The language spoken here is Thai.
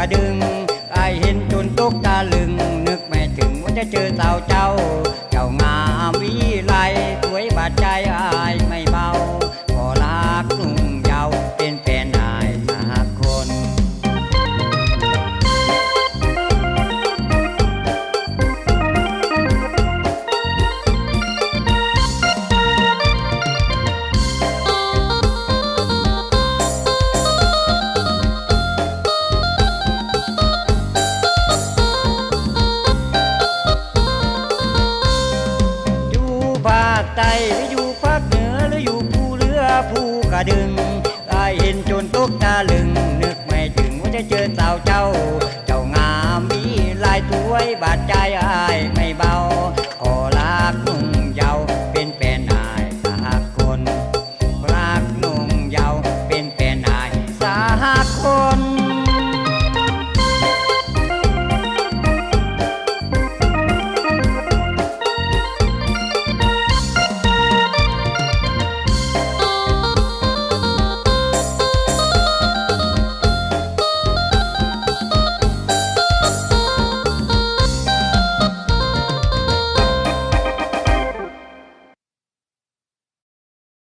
ระดึงไอเห็นจนตกตาลึง นึกไม่ถึงว่าจะเจอสาวเจ้า เจ้างามวิไลสวยบาดใจ คใต้หรือยู่ภาคเหนือหรืออยู่ภูเรือภูกระดึงไอเห็นจนตกตาลึง นึกไม่ถึงว่าจะเจอสาวเจ้า เจ้างามมีลายสวยบาดใจอายไม่เบาขอลากหนุ่ม